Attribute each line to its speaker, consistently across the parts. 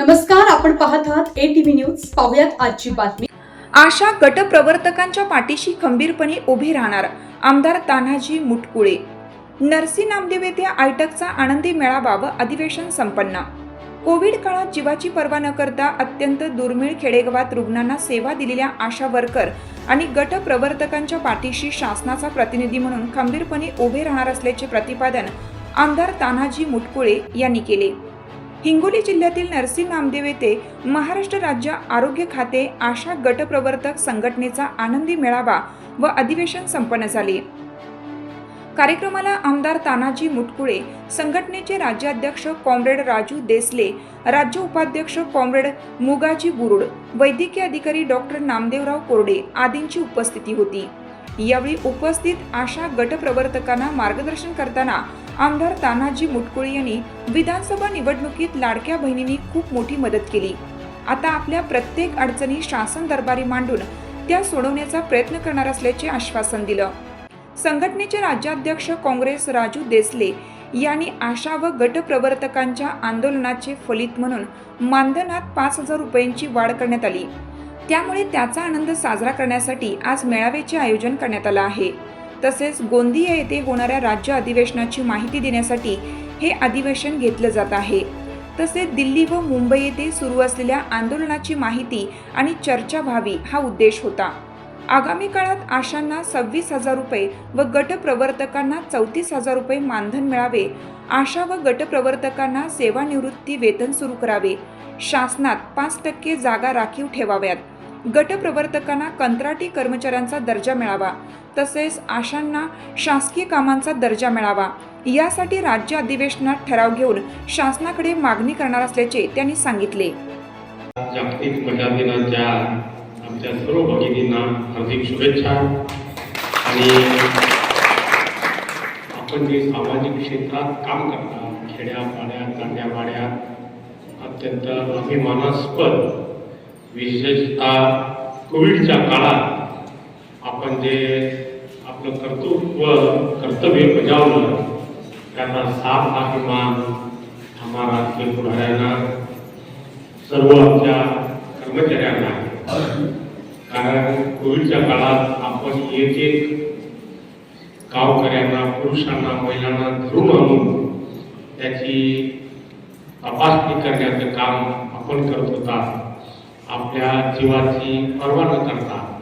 Speaker 1: नमस्कार आपण पाहत आहात ए टीव्ही न्यूज पाहुयात आजची बातमी.
Speaker 2: आशा गटप्रवर्तकांच्या पाठीशी खंबीरपणे उभे राहणार आमदार तान्हाजी मुटकुळे. नरसी नामदेव येथे आयटकचा आनंदी मेळावा व अधिवेशन संपन्न. कोविड काळात जीवाची पर्वा न करता अत्यंत दुर्मिळ खेडेगावात रुग्णांना सेवा दिलेल्या आशा वर्कर आणि गट प्रवर्तकांच्या पाठीशी शासनाचा प्रतिनिधी म्हणून खंबीरपणे उभे राहणार असल्याचे प्रतिपादन आमदार तान्हाजी मुटकुळे यांनी केले. हिंगोली जिल्ह्यातील नरसी नामदेव येथे महाराष्ट्र राज्य आरोग्य खाते आशा गटप्रवर्तक संघटनेचा आनंदी मेळावा व अधिवेशन संपन्न झाले. कार्यक्रमाला आमदार तानाजी मुटकुळे संघटनेचे राज्याध्यक्ष कॉम्रेड राजू देसले राज्य उपाध्यक्ष कॉम्रेड मुगाजी बुरुड वैद्यकीय अधिकारी डॉक्टर नामदेवराव कोरडे आदींची उपस्थिती होती. यावेळी उपस्थित आशा गटप्रवर्तकांना मार्गदर्शन करताना आमदार तानाजी मुटकुळे यांनी विधानसभा निवडणुकीत लाडक्या बहिणींनी खूप मोठी मदत केली. आता आपल्या प्रत्येक अडचणी शासन दरबारी मांडून त्या सोडवण्याचा प्रयत्न करणार असल्याचे आश्वासन दिलं. संघटनेचे राज्याध्यक्ष काँग्रेस राजू देसले यांनी आशा व गटप्रवर्तकांच्या आंदोलनाचे फलित म्हणून मानधनात पाच हजार रुपयांची वाढ करण्यात आली. त्यामुळे त्याचा आनंद साजरा करण्यासाठी आज मेळाव्याचे आयोजन करण्यात आलं आहे. तसेच गोंदिया येथे होणाऱ्या राज्य अधिवेशनाची माहिती देण्यासाठी हे अधिवेशन घेतलं जात आहे. तसेच दिल्ली व मुंबई येथे सुरू असलेल्या आंदोलनाची माहिती आणि चर्चा व्हावी हा उद्देश होता. आगामी काळात आशांना सव्वीस हजार रुपये व गटप्रवर्तकांना चौतीस हजार रुपये मानधन मिळावे. आशा व गटप्रवर्तकांना सेवानिवृत्ती वेतन सुरू करावे. शासनात पाच टक्के जागा राखीव ठेवाव्यात. गटप्रवर्तकांना कंत्राटी कर्मचाऱ्यांचा दर्जा मिळावा. तसेच आशांना शासकीय कामांचा दर्जा मिळावा. यासाठी राज्य अधिवेशनात ठराव घेऊन शासनाकडे मागणी करणार असल्याचे त्यांनी सांगितले.
Speaker 3: जागतिक महिला दिनाच्या आमच्या सर्व भगिनींना हार्दिक शुभेच्छा. आणि आपण जे सामाजिक क्षेत्रात काम करता खेड्यापाड्यात तांड्यापाड्यात अत्यंत अभिमानास्पद विशेषतः कोविडच्या काळात आपण जे आपलं कर्तृत्व कर्तव्य बजावलं त्यांना साथ अभिमान आम्हाला ते पुढाऱ्यांना सर्व आमच्या कर्मचाऱ्यांना. कारण कोविडच्या काळात आपण एक एक गावकऱ्यांना पुरुषांना महिलांना धरून आणून त्याची तपासणी करण्याचं काम आपण करत होता. आपल्या जीवाची पर्वा न करता.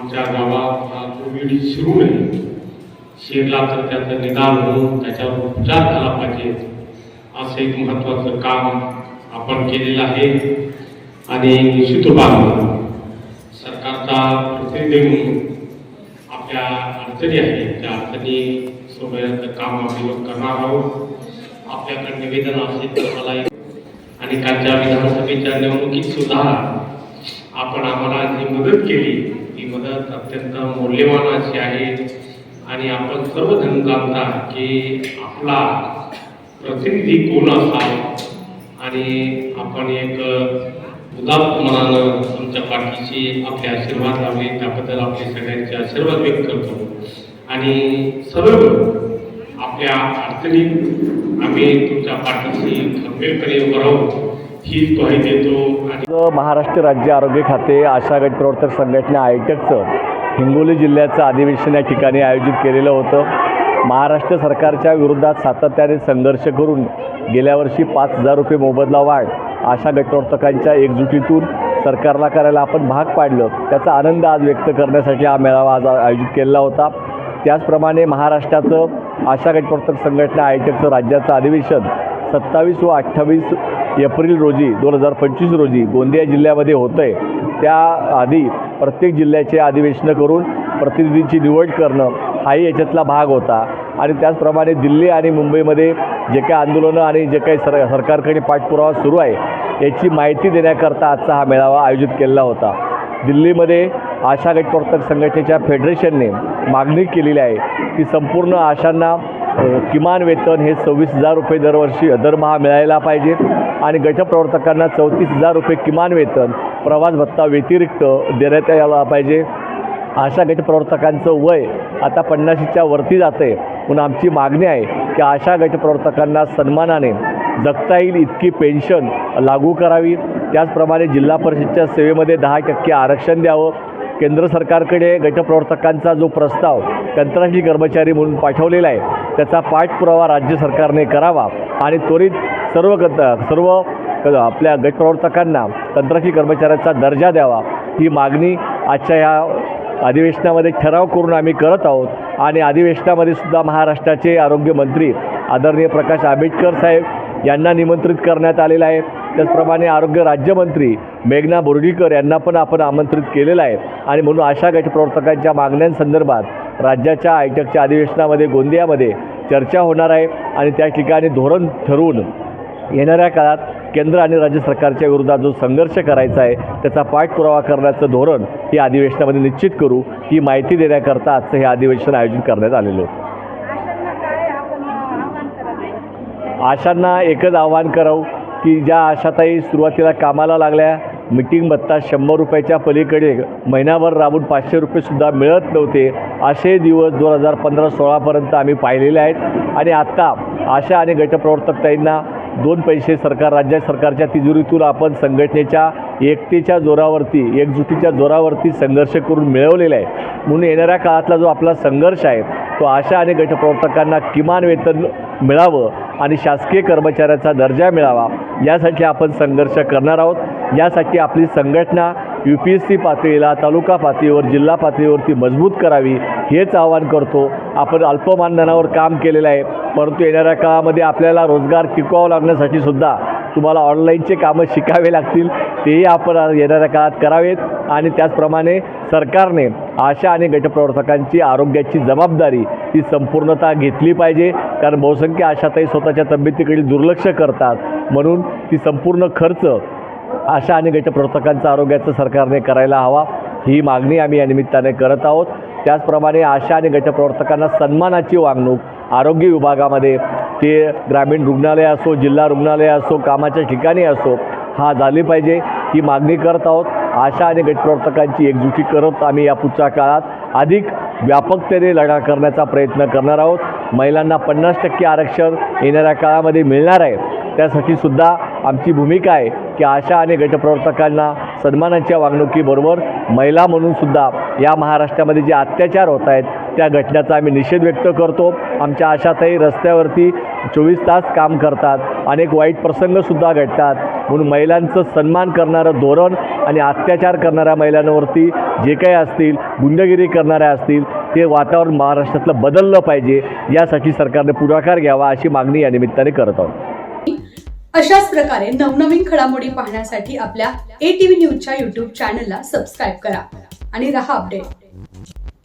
Speaker 3: आमच्या गावात हा कोविड शिरू नये शिरला तर त्याचं निदान होऊन त्याच्यावर उपचार झाला पाहिजे. असं एक महत्त्वाचं काम आपण केलेलं आहे. आणि निश्चितोपात सरकारचा प्रतिनिधी म्हणून आपल्या अडचणी आहेत त्या अडचणी सोबत काम आम्ही लोक करणार आहोत. आपल्याकडे निवेदन असेल तर मला आणि कालच्या विधानसभेच्या निवडणुकीत सुद्धा आपण आम्हाला जी मदत केली मदत अत्यंत मौल्यवान अशी आहे. आणि आपण सर्वजण जाणता की आपला प्रतिनिधी कोण असावा? आणि आपण एक उदात्त मनानं तुमच्या पाठीशी आपले आशीर्वाद लावले. त्याबद्दल आपले सगळ्यांचे आशीर्वाद व्यक्त करतो. आणि सर्व आपल्या अडचणीत आम्ही तुमच्या पाठीशी खंबीरपणे उभं राहू. ही ग्वाही देतो
Speaker 4: महाराष्ट्र राज्य आरोग्य खाते आशा गट प्रवर्तक संघटना आयटकचं हिंगोली जिल्ह्याचं अधिवेशन या ठिकाणी आयोजित केलेलं होतं. महाराष्ट्र सरकारच्या विरोधात सातत्याने संघर्ष करून गेल्या वर्षी पाच हजार रुपये मोबदला वाढ आशा गटप्रवर्तकांच्या एकजुटीतून सरकारला करायला आपण भाग पाडलं. त्याचा आनंद आज व्यक्त करण्यासाठी हा मेळावा आज आयोजित केलेला होता. त्याचप्रमाणे महाराष्ट्राचं आशा गटप्रवर्तक संघटना आयटकचं राज्याचं अधिवेशन सत्तावीस व अठ्ठावीस एप्रिल रोजी दोन हजार पंचवीस रोजी गोंदिया जिल्ह्यामध्ये होतं आहे त्याआधी प्रत्येक जिल्ह्याचे अधिवेशनं करून प्रतिनिधींची निवड करणं हाही याच्यातला भाग होता. आणि त्याचप्रमाणे दिल्ली आणि मुंबईमध्ये जे काही आंदोलनं आणि जे काही सर सरकारकडे पाठपुरावा सुरू आहे याची माहिती देण्याकरता आजचा हा मेळावा आयोजित केलेला होता. दिल्लीमध्ये आशा गटप्रवर्तक संघटनेच्या फेडरेशनने मागणी केलेली आहे की संपूर्ण आशांना किमान वेतन हे सव्वीस हजार रुपये दरवर्षी दरमहा मिळायला पाहिजे. आणि गटप्रवर्तकांना चौतीस हजार रुपये किमान वेतन प्रवास भत्ता व्यतिरिक्त देण्यात यायला पाहिजे. आशा गटप्रवर्तकांचं वय आता पन्नाशीच्या वरती जातं आहे म्हणून आमची मागणी आहे की आशा गटप्रवर्तकांना सन्मानाने जगता येईल इतकी पेन्शन लागू करावी. त्याचप्रमाणे जिल्हा परिषदच्या सेवेमध्ये दहा टक्के आरक्षण द्यावं. केंद्र सरकारकडे गटप्रवर्तकांचा जो प्रस्ताव कंत्राटी कर्मचारी म्हणून पाठवलेला आहे त्याचा पाठपुरावा राज्य सरकारने करावा आणि त्वरित सर्व गत सर्व आपल्या गटप्रवर्तकांना कंत्राटी कर्मचाऱ्याचा दर्जा द्यावा ही मागणी आजच्या ह्या अधिवेशनामध्ये ठराव करून आम्ही करत आहोत आणि अधिवेशनामध्ये सुद्धा महाराष्ट्राचे आरोग्यमंत्री आदरणीय प्रकाश आंबेडकर साहेब यांना निमंत्रित करण्यात आलेलं आहे. त्याचप्रमाणे आरोग्य राज्यमंत्री मेघना बोर्डीकर यांना पण आपण आमंत्रित केलेलं आहे. आणि म्हणून अशा गटप्रवर्तकांच्या मागण्यांसंदर्भात राज्याच्या आयटकच्या अधिवेशनामध्ये गोंदियामध्ये चर्चा होणार आहे. आणि त्या ठिकाणी धोरण ठरवून येणाऱ्या काळात केंद्र आणि राज्य सरकारच्या विरोधात जो संघर्ष करायचा आहे त्याचा पाठपुरावा करण्याचं धोरण ही अधिवेशनामध्ये निश्चित करू ही माहिती देण्याकरता आजचं हे अधिवेशन आयोजित करण्यात आलेलं होतं. आशांना एकच आव्हान करावं की ज्या आशाताई सुरुवातीला कामाला लागल्या मिटिंग भत्ता शंभर रुपयाच्या पलीकडे महिनाभर राबून पाचशे रुपयेसुद्धा मिळत नव्हते असे दिवस दोन हजार पंधरा सोळापर्यंत आम्ही पाहिलेले आहेत. आणि आत्ता आशा आणि गटप्रवर्तकताईंना दोन पैसे सरकार राज्य सरकारच्या तिजोरीतून आपण संघटनेच्या एकतेच्या जोरावरती एकजुटीच्या जोरावरती संघर्ष करून मिळवलेला आहे म्हणून येणाऱ्या काळातला जो आपला संघर्ष आहे तो आशा आणि गटप्रवर्तकांना किमान वेतन मिळावं आणि शासकीय कर्मचाऱ्याचा दर्जा मिळावा यासाठी आपण संघर्ष करणार आहोत. यासाठी आपली संघटना यू पी एस सी पातळीला तालुका पातळीवर जिल्हा पातळीवरती मजबूत करावी हेच आवाहन करतो. आपण अल्पमानधनावर काम केलेलं आहे परंतु येणाऱ्या काळामध्ये आपल्याला रोजगार टिकवावा लागण्यासाठी सुद्धा तुम्हाला ऑनलाईनचे कामं शिकावे लागतील तेही आपण येणाऱ्या काळात करावेत. आणि त्याचप्रमाणे सरकारने आशा आणि गटप्रवर्तकांची आरोग्याची जबाबदारी ही संपूर्णतः घेतली पाहिजे. कारण बहुसंख्य आशाताई स्वतःच्या तब्येतीकडे दुर्लक्ष करतात. म्हणून ती संपूर्ण खर्च आशा आणि गटप्रवर्तकांचा आरोग्याचं सरकारने करायला हवा. ही मागणी आम्ही या निमित्ताने करत आहोत. त्याचप्रमाणे आशा आणि गटप्रवर्तकांना सन्मानाची वागणूक आरोग्य विभागामध्ये ते ग्रामीण रुग्णालय असो जिल्हा रुग्णालय असो कामाच्या ठिकाणी असो हा झाली पाहिजे ही मागणी करत आहोत. आशा आणि गटप्रवर्तकांची एकजुटी करत आम्ही या पुढच्या काळात अधिक व्यापकतेने लढा करण्याचा प्रयत्न करणार आहोत. महिलांना पन्नास टक्के आरक्षण येणाऱ्या काळामध्ये मिळणार आहे. त्यासाठी सुद्धा आमची भूमिका आहे की आशा आणि गटप्रवर्तकांना सन्मानाच्या वागणुकीबरोबर महिला म्हणून सुद्धा या महाराष्ट्रामध्ये जे अत्याचार होत आहेत त्या घटनेचा आम्ही निषेध व्यक्त करतो. आमच्या आशाताई रस्त्यावरती चोवीस तास काम करतात. अनेक वाईट प्रसंगसुद्धा घडतात. म्हणून महिलांचं सन्मान करणारं धोरण आणि अत्याचार करणाऱ्या महिलांवरती जे काही असतील गुंडगिरी करणाऱ्या असतील ते वातावरण महाराष्ट्रातलं बदललं पाहिजे. यासाठी सरकारने पुढाकार घ्यावा अशी मागणी या निमित्ताने करत आहोत.
Speaker 1: अशाच प्रकारे नवनवीन घडामोडी पाहण्यासाठी आपल्या ए टीव्ही न्यूजच्या युट्यूब चॅनलला सबस्क्राईब करा आणि रहा अपडेट